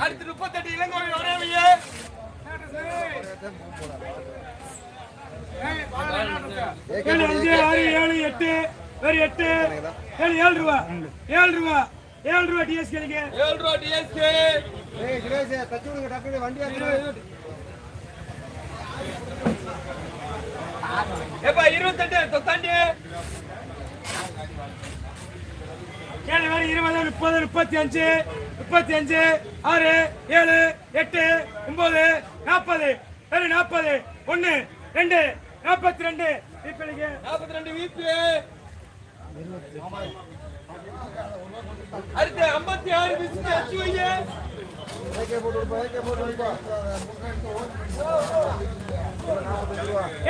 அடுத்து முப்பத்தெட்டு இளங்கோவை வரையவைய ஏழு அஞ்சு ஆறு ஏழு எட்டு வேறு எட்டு. ஏழு ஏழு ரூபா. ஏழு ரூபா. ஏழு ரூபா டிஎஸ் கிடைக்க ஏழு ரூபா டிஎஸ்கே எப்பா இருபத்தெட்டு தாண்டி ஏழு வேறு இருபது முப்பது முப்பத்தி அஞ்சு முப்பத்தி அஞ்சு ஆறு ஏழு எட்டு ஒன்பது நாற்பது வேறு நாற்பது ஒன்று ரெண்டு நாற்பத்தி ரெண்டு இப்படிக்கு நாற்பத்தி ரெண்டு வீப்பு. அடுத்து ஐம்பத்தி ஆறு பிஸ்கட் அச்சு வைய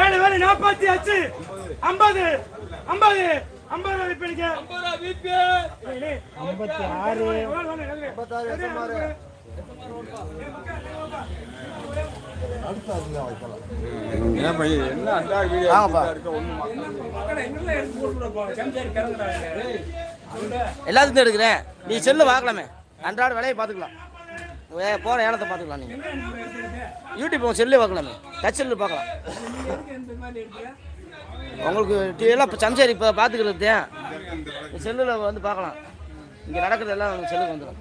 ஏழு வேறு நாற்பத்தி அஞ்சு ஐம்பது ஐம்பது ஐம்பது ரூபாய் இப்படிக்கு ஐம்பது ரூபா ஐம்பத்தி ஆறு எல்லாத்துக்கும் எடுக்கிறேன். நீ செல்லு பார்க்கலாமே. அன்றாட வேலையை பார்த்துக்கலாம். போகிற ஏலத்தை பார்த்துக்கலாம் நீங்கள் யூடியூப் செல்லு பார்க்கலாமே. டச் செல்லு பார்க்கலாம். உங்களுக்கு டிவியெல்லாம் இப்போ சம்சாரி இப்போ பார்த்துக்கிறது செல்லில் வந்து பார்க்கலாம் இங்கே நடக்கிறது எல்லாம் உங்கள் செல்லுக்கு வந்துடும்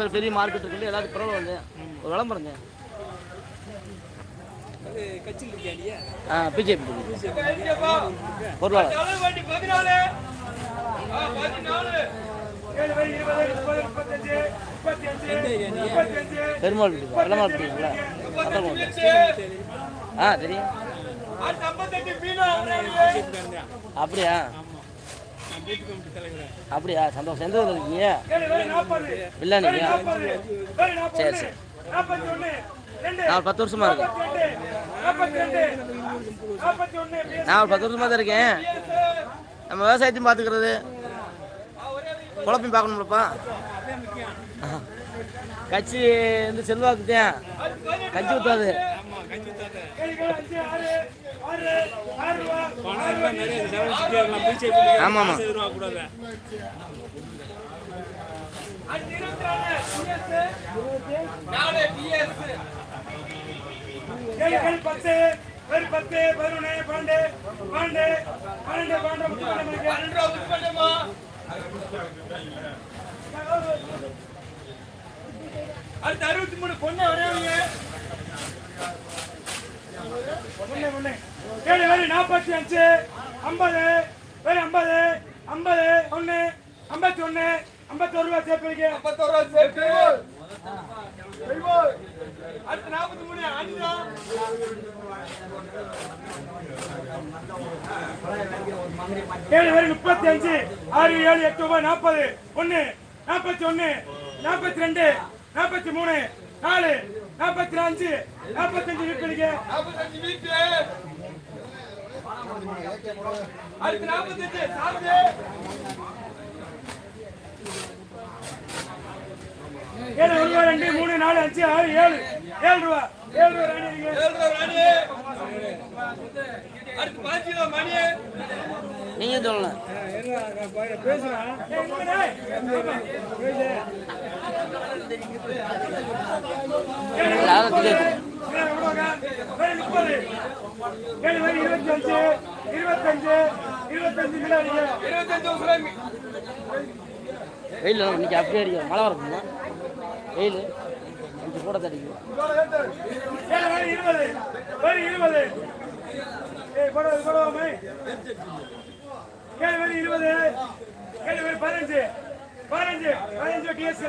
ஒரு பெரிய மார்க்கெட் இருக்குது எல்லாத்துக்கும் பரவாயில்ல வந்து ஒரு விளம்பரங்க. ஆ பிஜேபி அஞ்சு பெருமாள் வெள்ளமாள் முப்பத்தெட்டு ஆ தெரியும். அப்படியா? அப்படியா? சந்தோஷம். எந்த ஊர்ல இருக்கீங்க? நாற்பது. சரி, சரி. நான் ஒரு பத்து வருஷமா இருக்கேன். நான் ஒரு பத்து வருஷமா தான் இருக்கேன். நம்ம விவசாயத்தையும் பார்த்துக்கிறது. குழப்பையும் பார்க்கணும்லப்பா கட்சி வந்து செல்வாக்குத்தேன் கட்சி ஊத்தாது. ஏழு அஞ்சு ஆமாம் ஆமாம் நாலு ஏழு பத்து வேறு பத்து பதினொன்று பன்னெண்டு பன்னெண்டு பன்னெண்டு பன்னெண்டு பன்னெண்டு அடுத்து அறுபத்தி மூணு பொண்ணு வரையவங்க ஒண்ணு, ஒண்ணு. ஏழு வேறு நாற்பத்தி அஞ்சு ஐம்பது வேறு ஐம்பது ஐம்பது ஒன்று ஐம்பத்தி ஒன்று ஐம்பத்தொரு ரூபா சேர்ப்பீங்க ஐம்பத்தோரு ரூபா சேர்த்து அடுத்து நாற்பத்தி மூணு அஞ்சா ஏழு வேறு முப்பத்தி அஞ்சு ஆறு ஏழு எட்டு ஒன்பது நாற்பது ஒன்று நாற்பத்தி ஒன்று நாற்பத்தி ரெண்டு நாற்பத்தி மூணு நாலு நாற்பத்தி அஞ்சு விற்பீங்க நாற்பத்தஞ்சு வீட்டு. அடுத்து ஏழு ஒரு ரூபா ரெண்டு மூணு நாலு அஞ்சு ஆறு ஏழு. ஏழு ரூபா. ஏழு ரூபா ஏழு ரூபா நீங்கள் சொல்லலாம் இருபத்தஞ்சு இருபத்தஞ்சு வெயில் இன்னைக்கு அப்படியே அடிக்கும் மழை வரணுமா வெயில். கொஞ்சம் கூட தடிக்கும் இருபது இருபது. கொடவை கொடவாமை கேள்வி இருபது கேள்வி பதினஞ்சு பதினஞ்சு பதினஞ்சு டிஎஸ்